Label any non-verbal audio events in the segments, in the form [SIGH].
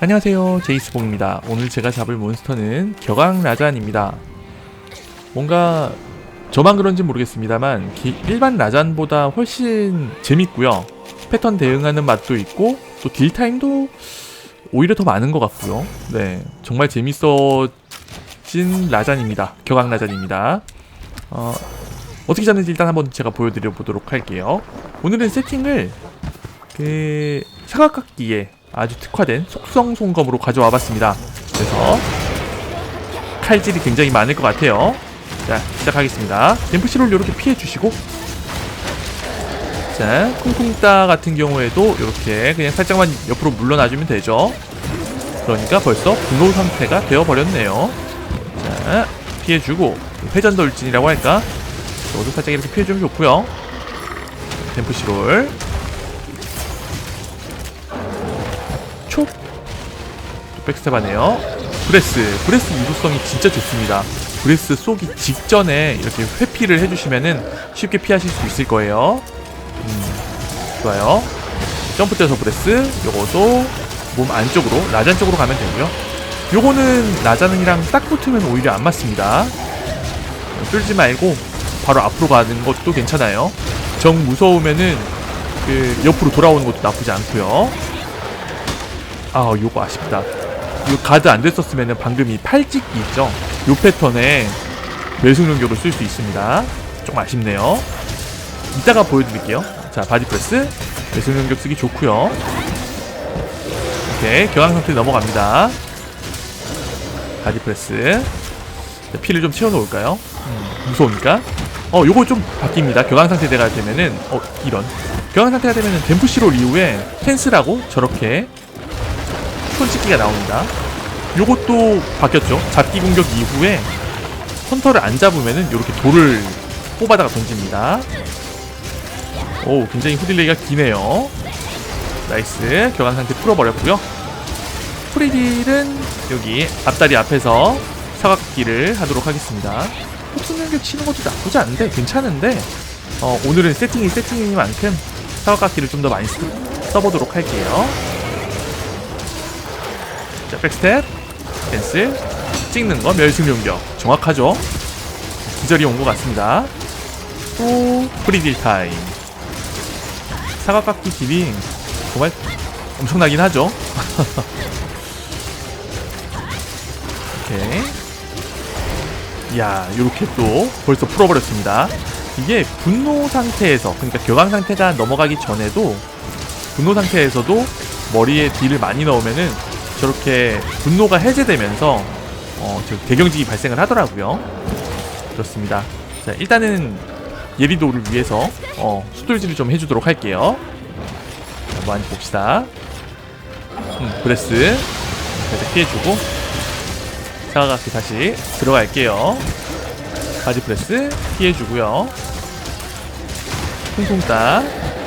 안녕하세요. 제이스봉입니다. 오늘 제가 잡을 몬스터는 격앙 라잔입니다. 뭔가 저만 그런지 모르겠습니다만 기- 일반 라잔보다 훨씬 재밌고요. 패턴 대응하는 맛도 있고 또 딜타임도 오히려 더 많은 것 같고요. 네 정말 재밌어진 라잔입니다. 격앙 라잔입니다. 어, 어떻게 잡는지 일단 한번 제가 보여드려 보도록 할게요. 오늘은 세팅을 그 사각각기에 아주 특화된 속성 송검으로 가져와 봤습니다. 그래서 칼질이 굉장히 많을 것 같아요. 자, 시작하겠습니다. 댐프시를 이렇게 피해 주시고 자, 쿵쿵따 같은 경우에도 이렇게 그냥 살짝만 옆으로 물러나주면 되죠. 그러니까 벌써 분노 상태가 되어버렸네요. 자, 피해주고 회전 돌진이라고 할까? 저도 살짝 이렇게 피해주면 좋고요. 댐프시롤 촉! 또 백스텝 하네요. 브레스. 브레스 유도성이 진짜 좋습니다. 브레스 쏘기 직전에 이렇게 회피를 해주시면은 쉽게 피하실 수 있을 거예요. 음, 좋아요. 점프 뛰어서 브레스. 요것도 몸 안쪽으로, 라잔 쪽으로 가면 되고요. 요거는 라잔이랑 딱 붙으면 오히려 안 맞습니다. 뚫지 말고 바로 앞으로 가는 것도 괜찮아요. 정 무서우면은 그 옆으로 돌아오는 것도 나쁘지 않고요. 아 요거 아쉽다. 요 가드 안 됐었으면 방금 이 팔찍기 있죠? 요 패턴에 매승용교로 쓸수 있습니다. 좀 아쉽네요. 이따가 보여드릴게요. 자 바디프레스. 매승용교 쓰기 좋고요. 오케이 경항 상태 넘어갑니다. 바디프레스. 자, 피를 좀 채워놓을까요? 음, 무서우니까. 어 요거 좀 바뀝니다. 경항 상태가 되면은 어 이런. 경항 상태가 되면은 댐프시롤 이후에 캔슬하고 저렇게 손찍기가 나옵니다. 요것도 바뀌었죠. 잡기 공격 이후에 헌터를 안 잡으면은 이렇게 돌을 뽑아다가 던집니다. 오, 굉장히 후딜레이가 기네요. 나이스. 격한 상태 풀어버렸고요. 프리딜은 여기 앞다리 앞에서 사각기를 하도록 하겠습니다. 폭순연격 치는 것도 나쁘지 않은데 괜찮은데 어, 오늘은 세팅이 세팅이니만큼 사각기를 좀 더 많이 쓰, 써보도록 할게요. 자, 백스텝, 캔슬, 찍는 거 멸승 용격 정확하죠? 기절이 온 것 같습니다. 또 프리딜 타임. 사각각기 딜이 정말 엄청나긴 하죠. [LAUGHS] 오케이. 야, 이렇게 또 벌써 풀어버렸습니다. 이게 분노 상태에서, 그러니까 격앙 상태가 넘어가기 전에도 분노 상태에서도 머리에 딜을 많이 넣으면은 저렇게 분노가 해제되면서 어, 저 대경직이 발생을 하더라고요. 그렇습니다. 자, 일단은 예리도를 위해서 어, 수돌질을 좀 해주도록 할게요. 자, 뭐 봅시다. 음, 브레스 살짝 피해주고 사각각기 다시 들어갈게요. 바지 프레스 피해주고요. 퉁퉁 따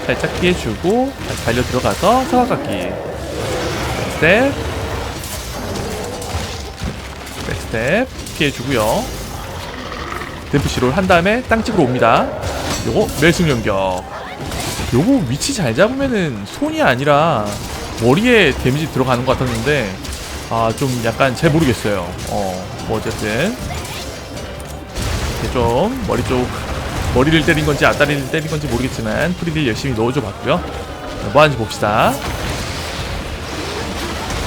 살짝 피해주고 다시 달려 들어가서 사각각기 스텝 스텝 피해주고요. 댐프시롤 한 다음에 땅집으로 옵니다. 요거 멸승 연격. 요거 위치 잘 잡으면은 손이 아니라 머리에 데미지 들어가는 것 같았는데 아 좀 약간 잘 모르겠어요. 어뭐 어쨌든. 이렇게 좀 머리 쪽 머리를 때린 건지 앞다리를 때린 건지 모르겠지만 프리딜 열심히 넣어줘 봤고요. 뭐 하는지 봅시다.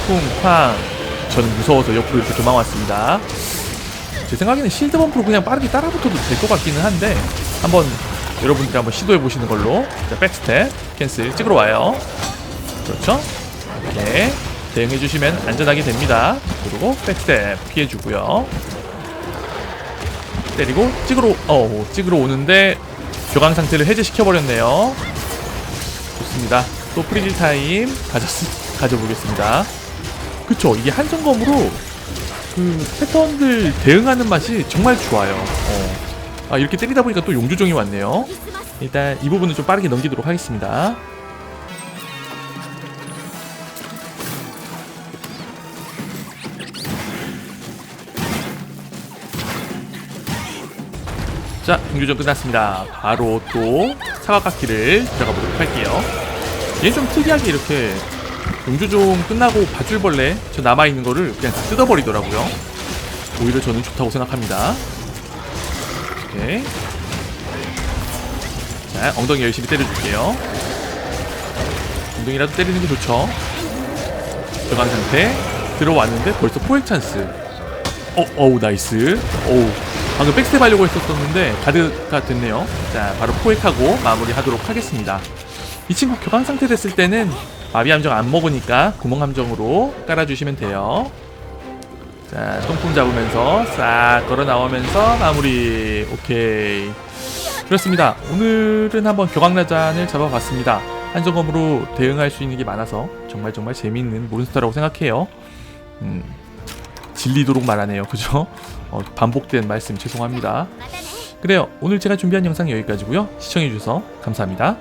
쿵쾅 저는 무서워서 옆으로 이렇게 도망왔습니다. 제 생각에는 실드 범프로 그냥 빠르게 따라붙어도 될 것 같기는 한데 한번 여러분들이 한번 시도해 보시는 걸로. 자 백스텝. 캔슬 찍으러 와요. 그렇죠? 이렇게 대응해 주시면 안전하게 됩니다. 그리고 백스텝 피해 주고요. 때리고 찍으러 어 찍으러 오는데 교강 상태를 해제시켜 버렸네요. 좋습니다. 또 프리딜 타임 가졌 가져보겠습니다 그쵸 이게 한성검으로 그 패턴들 대응하는 맛이 정말 좋아요. 어. 아 이렇게 때리다 보니까 또 용주종이 왔네요. 일단 이 부분은 좀 빠르게 넘기도록 하겠습니다. 자 용주종 끝났습니다. 바로 또 사각각기를 들어가 보도록 할게요. 얘 좀 특이하게 이렇게 용조종 끝나고 밧줄벌레 저 남아있는 거를 그냥 다 뜯어버리더라고요. 오히려 저는 좋다고 생각합니다. 오케이 자 엉덩이 열심히 때려줄게요. 엉덩이라도 때리는 게 좋죠. 들어간 상태. 들어왔는데 벌써 포획 찬스. 어, 어우 나이스. 어우 방금 백스텝 하려고 했었었는데 가드가 됐네요. 자 바로 포획하고 마무리하도록 하겠습니다. 이 친구 교감 상태 됐을 때는 마비 함정 안 먹으니까 구멍 함정으로 깔아주시면 돼요. 자 똥품 잡으면서 싹 걸어 나오면서 마무리. 오케이. 그렇습니다. 오늘은 한번 교광라잔을 잡아봤습니다. 한정검으로 대응할 수 있는 게 많아서 정말 정말 재미있는 몬스터라고 생각해요. 음, 질리도록 말하네요. 그죠? 어, 반복된 말씀 죄송합니다. 그래요. 오늘 제가 준비한 영상 여기까지고요. 시청해주셔서 감사합니다